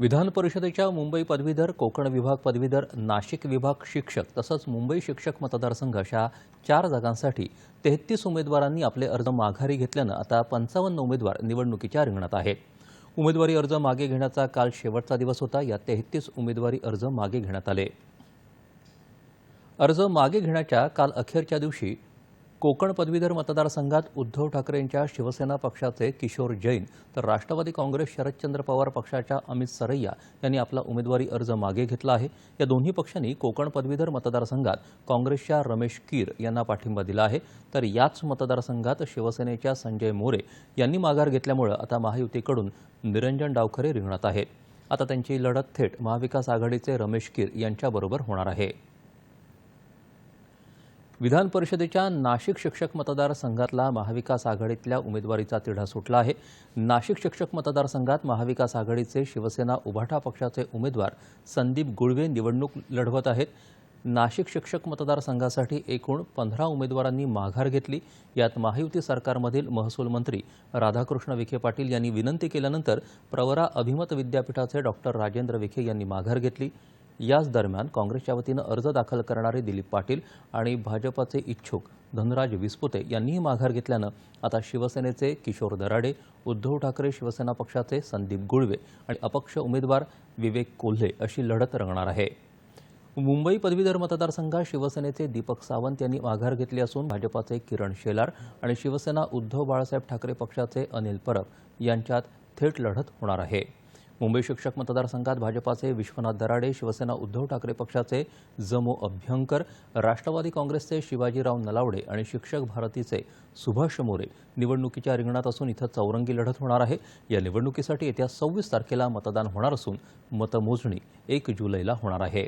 विधान परिषदेच्या मुंबई पदवीधर कोकण विभाग पदवीधर नाशिक विभाग शिक्षक तसंच मुंबई शिक्षक मतदारसंघ अशा चार जागांसाठी तेहतीस उमेदवारांनी आपले अर्ज माघारी घेतल्यानं आता पंचावन्न उमेदवार निवडणुकीच्या रिंगणात आहेत. उमेदवारी अर्ज मागे घेण्याचा काल शेवटचा दिवस होता या तेहतीस उमेदवारी अर्ज मागे घेण्यात आले. अर्ज मागे घेण्याच्या काल अखेरच्या दिवशी कोकण पदवीधर मतदारसंघात उद्धव ठाकरेंच्या शिवसेना पक्षाचे किशोर जैन तर राष्ट्रवादी काँग्रेस शरदचंद्र पवार पक्षाच्या अमित सरैया यांनी आपला उमेदवारी अर्ज मागे घेतला आहे. या दोन्ही पक्षांनी कोकण पदवीधर मतदारसंघात काँग्रेसच्या रमेश कीर यांना पाठिंबा दिला आहे. तर याच मतदारसंघात शिवसेनेच्या संजय मोरे यांनी माघार घेतल्यामुळे आता महायुतीकडून निरंजन डावखरे रिंगणात आहेत. आता त्यांची लढत थेट महाविकास आघाडीचे रमेश कीर यांच्याबरोबर होणार आहे. विधान परिषदेच्या नाशिक शिक्षक मतदारसंघातला महाविकास आघाडीतल्या उमेदवारीचा तिढा सुटला आहे. नाशिक शिक्षक मतदारसंघात महाविकास आघाडीचे शिवसेना उभाटा पक्षाचे उमेदवार संदीप गुळवे निवडणूक लढवत आहेत. नाशिक शिक्षक मतदारसंघासाठी एकूण पंधरा उमेदवारांनी माघार घेतली. यात महायुती सरकारमधील महसूल मंत्री राधाकृष्ण विखे पाटील यांनी विनंती केल्यानंतर प्रवरा अभिमत विद्यापीठाचे डॉक्टर राजेंद्र विखे यांनी माघार घेतली. याच दरम्यान काँग्रेसच्या वतीनं अर्ज दाखल करणारे दिलीप पाटील आणि भाजपचे इच्छुक धनराज विस्पुते यांनीही माघार घेतल्यानं आता शिवसेनेचे किशोर दराडे उद्धव ठाकरे शिवसेना पक्षाचे संदीप गुळवे आणि अपक्ष उमेदवार विवेक कोल्हे अशी लढत रंगणार आहे. मुंबई पदवीधर मतदारसंघात शिवसेनेचे दीपक सावंत यांनी माघार घेतली असून भाजपाचे किरण शेलार आणि शिवसेना उद्धव बाळासाहेब ठाकरे पक्षाचे अनिल परब यांच्यात थेट लढत होणार आहे. मुंबई शिक्षक मतदारसंघात भाजपाचे विश्वनाथ दराडे शिवसेना उद्धव ठाकरे पक्षाचे जमो अभ्यंकर राष्ट्रवादी काँग्रेसचे शिवाजीराव नलावडे आणि शिक्षक भारतीचे सुभाष मोरे निवडणुकीच्या रिंगणात असून इथं चौरंगी लढत होणार आहे. या निवडणुकीसाठी येत्या सव्वीस तारखेला मतदान होणार असून मतमोजणी एक जुलैला होणार आहे.